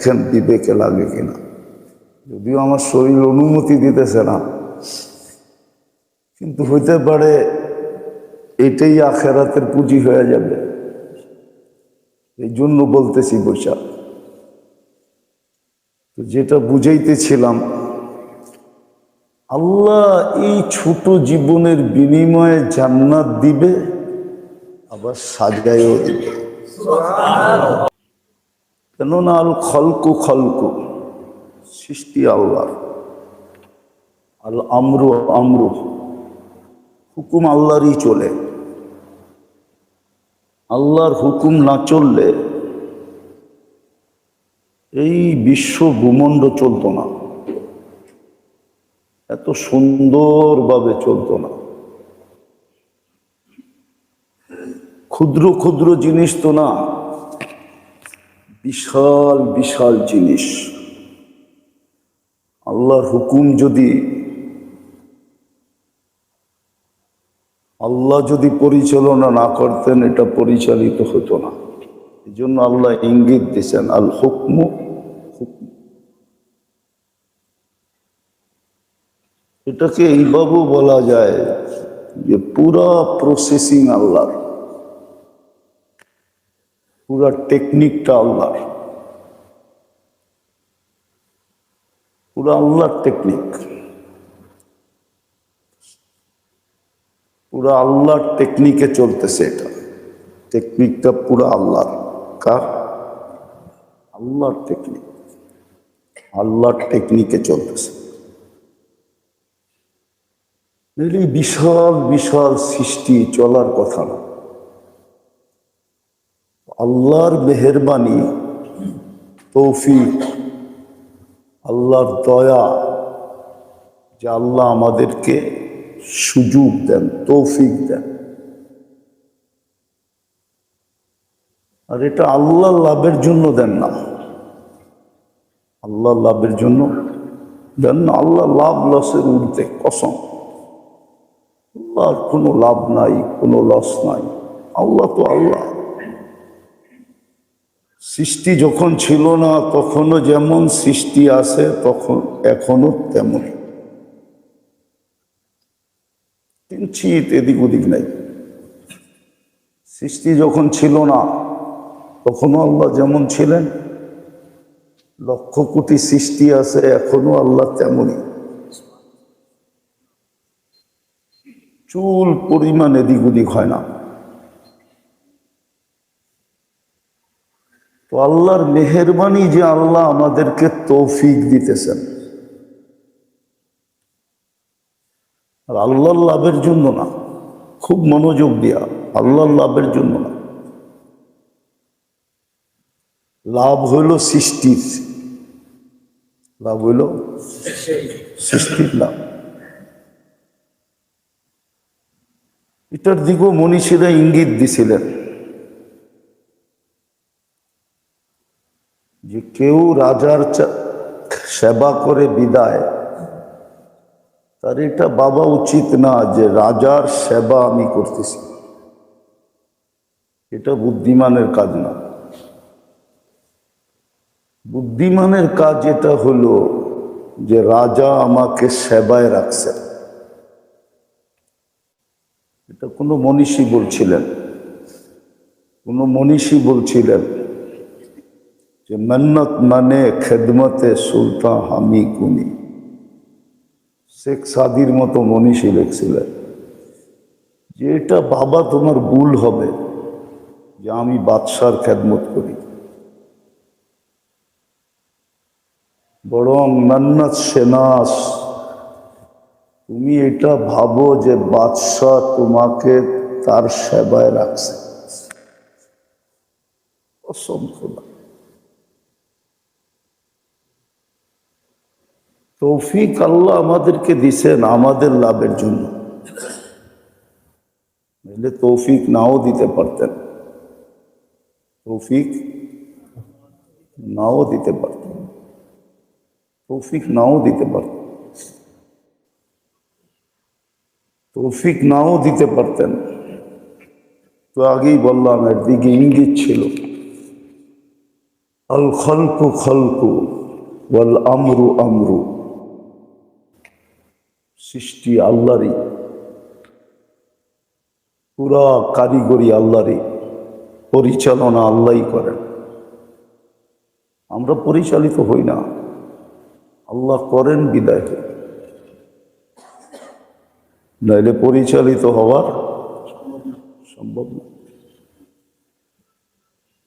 দেখেন বিবেকে লাগে কিনা। যদিও আমার শরীর অনুমতি দিতেছে না, কিন্তু হইতে পারে এটাই আখেরাতের পুঁজি হয়ে যাবে। এই জন্য বলতেছি বৈশা তো যেটা বুঝাইতেছিলাম, আল্লাহ এই ছোট জীবনের বিনিময়ে জান্নাত দিবে, আবার সাজায়ও দিবে। কেননা আল খলকু খলকু, সৃষ্টি আল্লাহর আল আমরু আমরু, হুকুম আল্লাহরই চলে। আল্লাহর হুকুম না চললে এই বিশ্ব ভূমণ্ড চলতো না। এত সুন্দরভাবে চলতো না। ক্ষুদ্র ক্ষুদ্র জিনিস তো না। বিশাল বিশাল জিনিস। আল্লাহর হুকুম যদি, আল্লাহ যদি পরিচালনা না করতেন, এটা পরিচালিত হতো না। এই জন্য আল্লাহ ইঙ্গিত দিয়েছেন, আল হুকমু হুকম। এটাকে এইভাবেও বলা যায় যে পুরা প্রসেসিং আল্লাহর। পুরা টেকনিকটা আল্লাহর। পুরা আল্লাহর টেকনিক পুরা আল্লাহর টেকনিকে চলতেছে এটা। টেকনিকটা পুরা আল্লাহর। কার? আল্লাহর টেকনিক আল্লাহর টেকনিকে চলতেছে। বিশাল বিশাল সৃষ্টি চলার কথা না। আল্লাহর মেহরবানি, তৌফিক, আল্লাহর দয়া যে আল্লাহ আমাদেরকে সুযোগ দেন, তৌফিক দেন। আর এটা আল্লাহ লাভের জন্য দেন না। আল্লাহ লাভের জন্য দেন না। আল্লাহ লাভ লসের উর্ধে কসম। আল্লাহর কোনো লাভ নাই, কোনো লস নাই। আল্লাহ তো আল্লাহ। সৃষ্টি যখন ছিল না তখনও যেমন সৃষ্টি আছে, তখন এখনও তেমন। কিঞ্চিত এদিক ওদিক নাই। সৃষ্টি যখন ছিল না তখনও আল্লাহ যেমন ছিলেন। লক্ষ কোটি সৃষ্টি আছে, এখনও আল্লাহ তেমনই। চুল পরিমাণ এদিক ওদিক হয় না। তো আল্লাহর মেহরবানি যে আল্লাহ আমাদেরকে তৌফিক দিতেছেন। আর আল্লাহর লাভের জন্য না, খুব মনোযোগ দিয়া আল্লাহর লাভের জন্য না। লাভ হইল সৃষ্টির, লাভ হইল সৃষ্টির লাভ। এটার দিকেও মনীষীরা ইঙ্গিত দিছিলেন। যে কেউ রাজার সেবা করে বিদায়। তার এটা বাবা উচিত না যে রাজার সেবা আমি করতেছি। এটা বুদ্ধিমানের কাজ না। বুদ্ধিমানের কাজ এটা হলো যে রাজা আমাকে সেবায় রাখছেন। এটা কোনো মনীষী বলছিলেন। কোনো মনীষী বলছিলেন যে মন্নত মানে খেদমতে সুলতান হামি কুনি। শেখ সাদির মতো মনীষী লিখছিলেন যে এটা বাবা তোমার ভুল হবে, যে আমি বাদশার খেদমত করি। বরং মন্নত সেনাস, তুমি এটা ভাবো যে বাদশাহ তোমাকে তার সেবায় রাখছে। অসংখ্য তৌফিক আল্লাহ আমাদেরকে দিছেন আমাদের লাভের জন্য। নাহলে তৌফিক নাও দিতে পারতেন। তৌফিক নাও দিতে পারতেন। তৌফিক নাও দিতে পারতেন। তৌফিক নাও দিতে পারতেন। তো আগেই বললাম এর ইঙ্গিত ছিল, আল খলকু খলকু, ওয়াল আমরু আমরু। সৃষ্টি আল্লাহরই। পুরা কারিগরি আল্লাহরই। পরিচালনা আল্লাহই করেন। আমরা পরিচালিত হই না। আল্লাহ করেন বিদায়। নইলে পরিচালিত হওয়ার সম্ভব না।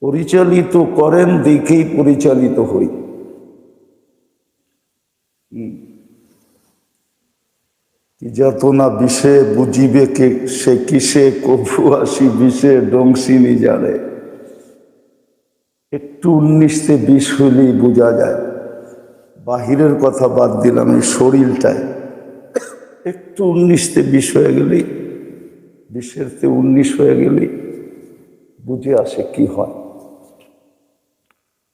পরিচালিত করেন দেখেই পরিচালিত হই। হুম। কি যত না বিষে বুঝিবে কে, সে কিসে, কভু আসি বিষে ডংসিনি জানে। একটু উনিশতে বিষ হইলেই বোঝা যায়। বাহিরের কথা বাদ দিলাম এই শরীরটায়। একটু উনিশতে বিষ হয়ে গেলেই বিশেরতে উনিশ হয়ে গেলেই বুঝে আসে কি হয়।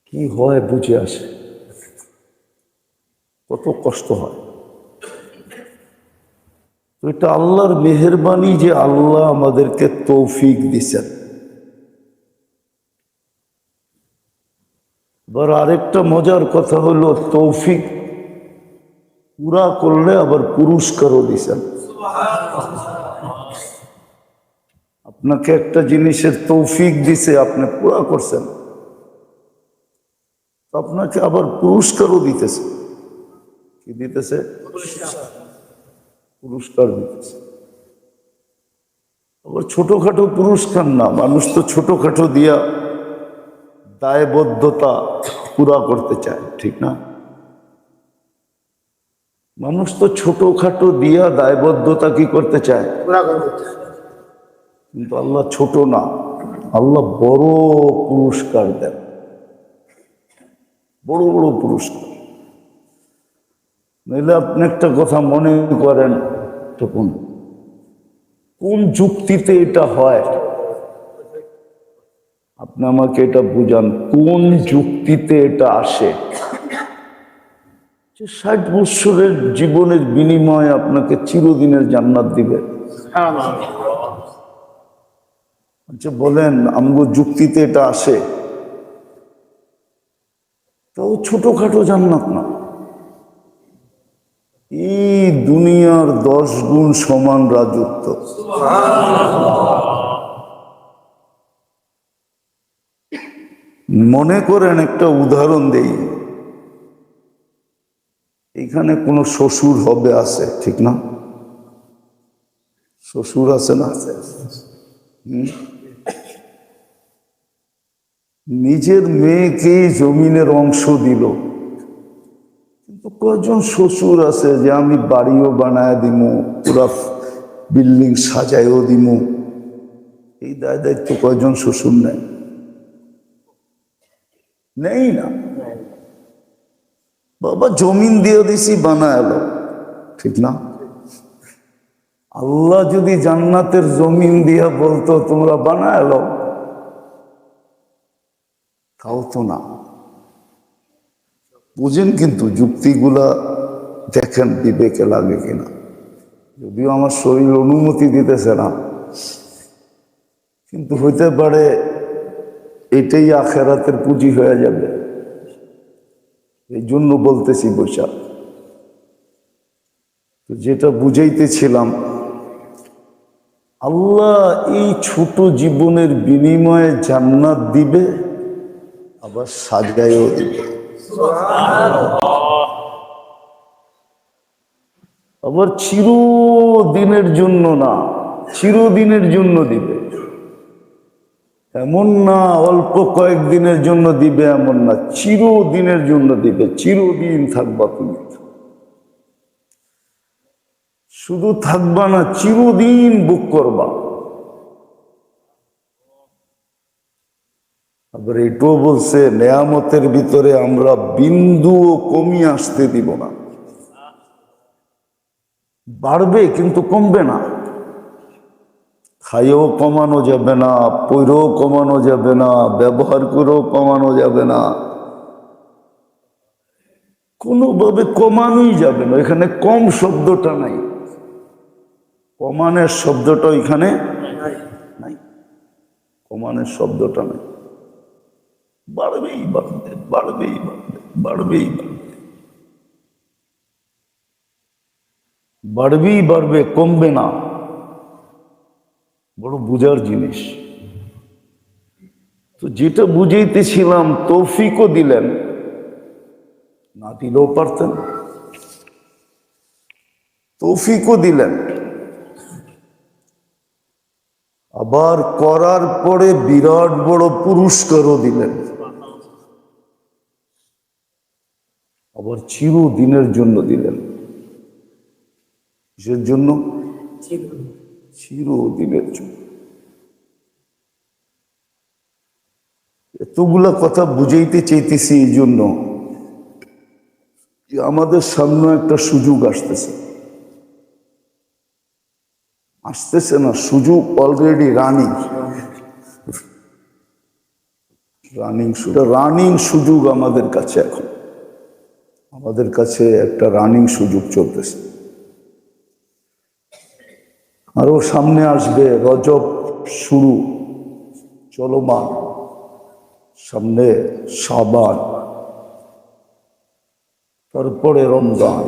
কি হয় বুঝে আসে। কত কষ্ট হয়। তো এটা আল্লাহর মেহরবানি যে আল্লাহ আমাদেরকে তৌফিক দিছেন। এবার আরেকটা মজার কথা হলো, তৌফিক পুরা করলে আবার পুরস্কারও দিছেন। আপনাকে একটা জিনিসের তৌফিক দিছে, আপনি পুরা করছেন। আপনাকে আবার পুরস্কারও দিতেছে। কি দিতেছে? পুরস্কার দিতেছে আবার ছোটখাটো পুরস্কার না মানুষ তো ছোটখাটো দিয়া দায়বদ্ধতা পুরা করতে চায় ঠিক না? মানুষ তো ছোটখাটো দিয়া দায়বদ্ধতা কি করতে চায়। কিন্তু আল্লাহ ছোট না আল্লাহ বড় পুরস্কার দেন। বড় বড় পুরস্কার। নইলে আপনি একটা কথা মনে করেন তখন কোন যুক্তিতে এটা হয়? আপনি আমাকে এটা বুঝান, কোন যুক্তিতে এটা আসে? যে ষাট বৎসরের জীবনের বিনিময়ে আপনাকে চিরদিনের জান্নাত দিবে। আচ্ছা বলেন, আমগো যুক্তিতে এটা আসে? তাও ছোটখাটো জান্নাত না। এই দুনিয়ার দশ গুণ সমান রাজত্ব। মনে করেন একটা উদাহরণ দেই। এখানে কোনো শ্বশুর হবে আছে, ঠিক না? শ্বশুর আছে না? নিজের মেয়েকেই জমিনের অংশ দিল। কজন শ্বশুর আছে যে আমি বাড়িও বানায় দিমু, পুরা বিল্ডিং সাজাইও দিমু? এই দায় দায়িত্ব কয়জন শ্বশুর নেয়? নেই না? বাবা জমিন দিয়ে দিছি বানায়ালো ঠিক না? আল্লাহ যদি জান্নাতের জমিন দিয়া বলতো তোমরা বানায়ালো তাও তো না। বুঝেন কিন্তু যুক্তিগুলা দেখেন বিবেকে লাগে কিনা। যদিও আমার শরীর অনুমতি দিতেছে না, কিন্তু হইতে পারে এটাই আখেরাতের পুঁজি হয়ে যাবে। এই জন্য বলতেছি বৈশাখ। তো যেটা বুঝাইতেছিলাম, আল্লাহ এই ছোট জীবনের বিনিময়ে জান্নাত দিবে, আবার সাজাইও দিবে। আবার চিরদিনের জন্য না, চিরদিনের জন্য দিবে। এমন না অল্প কয়েকদিনের জন্য দিবে, এমন না, চিরদিনের জন্য দিবে, চিরদিন থাকবা তুমি। শুধু থাকবা না, চিরদিন বুক করবা। আবার এটাও বলছে নেয়ামতের ভিতরে আমরা বিন্দুও কমিয়ে আসতে দিব না। বাড়বে কিন্তু কমবে না। খাইও কমানো যাবে না পৈরও কমানো যাবে না ব্যবহার করেও কমানো যাবে না। কোনোভাবে কমানোই যাবে না। এখানে কম শব্দটা নাই। কমানের শব্দটা এখানে নাই। কমানের শব্দটা নাই। বাড়বেই বাড়বে বাড়বেই বাড়বে। বাড়বেই বাড়বে বাড়বেই বাড়বে, কমবে না। বড় বুঝার জিনিস। তো যেটা বুঝাইতেছিলাম, তৌফিকও দিলেন, না দিলেও পারতেন। তৌফিকও দিলেন। আবার করার পরে বিরাট বড় পুরস্কারও দিলেন। আবার চিরদিনের জন্য দিলেন। কিসের জন্য? চিরদিনের জন্য। এতগুলা কথা বুঝাইতে চাইতেছি এই জন্য যে আমাদের সামনে একটা সুযোগ আসতেছে। আসতেছে না, সুযোগ অলরেডি রানিং রানিং রানিং সুযোগ আমাদের কাছে এখন। আমাদের কাছে একটা রানিং সুযোগ চলতেছে। আরও সামনে আসবে, রজব শুরু। চলমান। সামনে সাবান। তারপরে রমজান।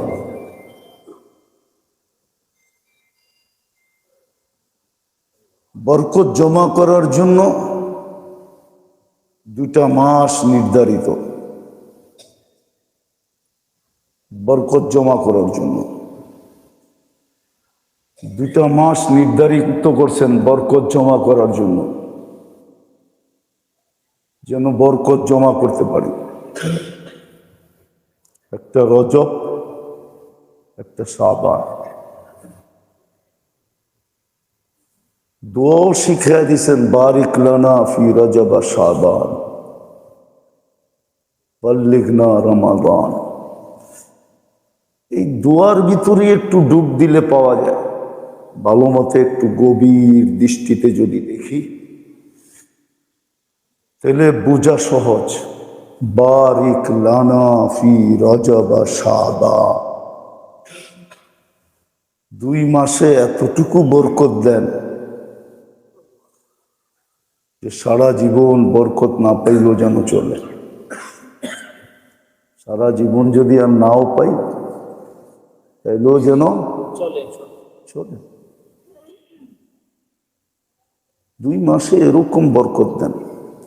বরকত জমা করার জন্য দুটা মাস নির্ধারিত। বরকত জমা করার জন্য। দুটা মাস নির্ধারিত করছেন বরকত জমা করার জন্য। যেন বরকত জমা করতে পারি। একটা রজব, একটা সাবান। দোয়াও শিখিয়ে দিছেন বারিক লানা ফি রজব সাবান পল্লিগনা রমাদান। এই দোয়ার ভিতরে একটু ডুব দিলে পাওয়া যায়। ভালো মতে একটু গভীর দৃষ্টিতে যদি দেখি, তাহলে বোঝা সহজ। বারিক লানা ফি রজব সাদা। দুই মাসে এতটুকু বরকত দেন যে সারা জীবন বরকত না পাইলেও যেন চলে। সারা জীবন যদি আর নাও পাই তাইলেও যেন চলে। চলে। দুই মাসে এরকম বরকত দেন।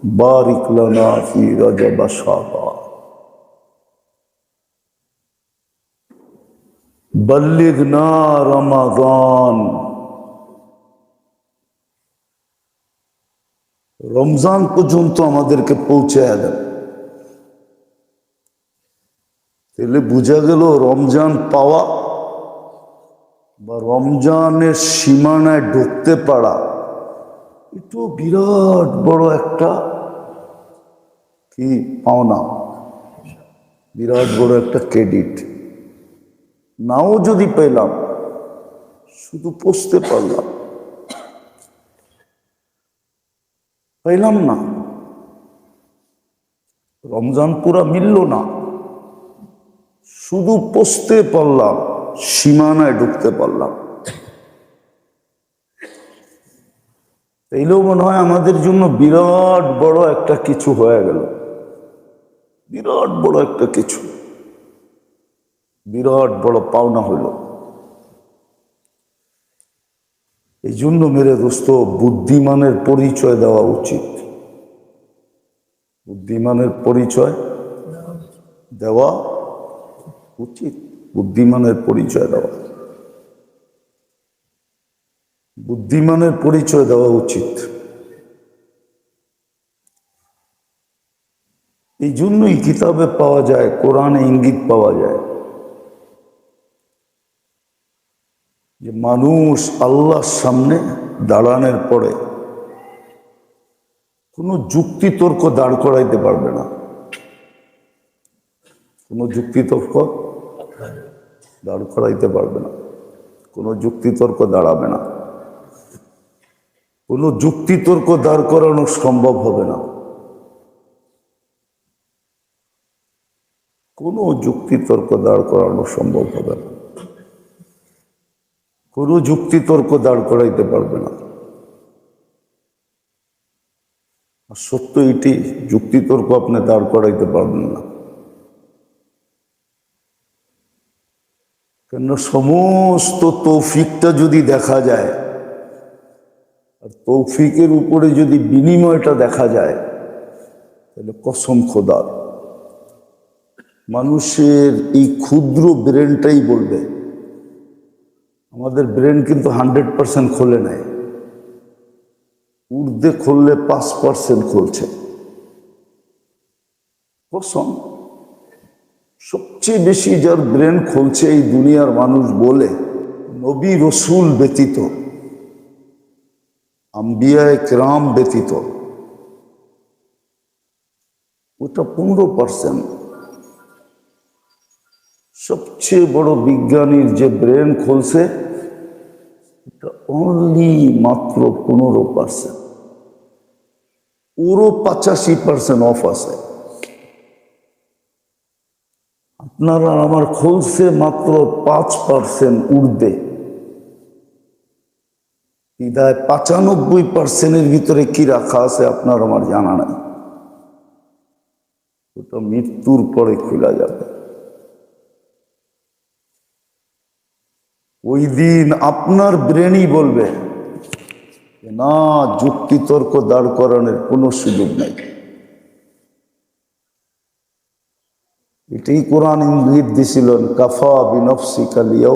বারিক লানা ফি রজব সাদা বল্লিগনা রমাদান। রমজান পর্যন্ত আমাদেরকে পৌঁছায় দেন। তাহলে বোঝা গেল রমজান পাওয়া বা রমজানের সীমানায় ঢুকতে পারা। এটাও বিরাট বড় একটা কি পাওনা বিরাট বড় একটা ক্রেডিট। নাও যদি পেলাম, শুধু পৌঁছতে পারলাম। পাইলাম না। রমজান পুরা মিলল না। শুধু পৌঁছতে পারলাম। সীমানায় ঢুকতে পারলাম। এইলেও মনে হয় আমাদের জন্য বিরাট বড় একটা কিছু হয়ে গেল। বিরাট বড় একটা কিছু। বিরাট বড় পাওনা হইল এই জন্য মেরে দোস্ত, বুদ্ধিমানের পরিচয় দেওয়া উচিত। বুদ্ধিমানের পরিচয় দেওয়া উচিত। বুদ্ধিমানের পরিচয় দেওয়া। বুদ্ধিমানের পরিচয় দেওয়া উচিত। এই জন্যই কিতাবে পাওয়া যায়, কোরআনে ইঙ্গিত পাওয়া যায় যে মানুষ আল্লাহর সামনে দাঁড়ানোর পরে কোনো যুক্তি তর্ক দাঁড় করাইতে পারবে না। কোনো যুক্তি তর্ক দাঁড় করাইতে পারবে না। কোনো যুক্তি তর্ক দাঁড়াবে না। কোনো যুক্তিতর্ক দাঁড় করানো সম্ভব হবে না। কোনো যুক্তি তর্ক দাঁড় করানো সম্ভব হবে না। কোনো যুক্তিতর্ক দাঁড় করাইতে পারবে না। সত্য এটি, যুক্তিতর্ক আপনি দাঁড় করাইতে পারবেন না। কেন সমস্ত তৌফিকটা যদি দেখা যায়, আর তৌফিকের উপরে যদি বিনিময়টা দেখা যায়, তাহলে কসম খোদার মানুষের এই ক্ষুদ্র ব্রেনটাই বলবে, আমাদের ব্রেন কিন্তু হান্ড্রেড পার্সেন্ট খোলে নেয় উর্দে খুললে পাঁচ পার্সেন্ট খুলছে। কসম। সবচেয়ে বেশি যার ব্রেন খুলছে এই দুনিয়ার মানুষ বলে নবী রসুল ব্যতীত, আম্বিয়ায় ক্রাম ব্যতীত। ওটা পনেরো পার্সেন্ট। সবচেয়ে বড় বিজ্ঞানীর যে ব্রেন খুলছে এটা অনলি মাত্র পনেরো পার্সেন্ট। ওরও পঁচাশি পার্সেন্ট অফ আছে। আপনার আর আমার খুলছে মাত্র পাঁচ পার্সেন্ট উর্দে বিদায়, পঁচানব্বই পার্সেন্টের ভিতরে কি রাখা আছে আপনার আমার জানা নাই। ওটা মৃত্যুর পরে খোলা যাবে। ওই দিন আপনার ব্রেনই বলবে না, যুক্তিতর্ক দাঁড় করানোর কোনো সুযোগ নাই। এটাই কোরআন ইঙ্গিত দিছিলেন কাফা বিনফসি কালিয়াও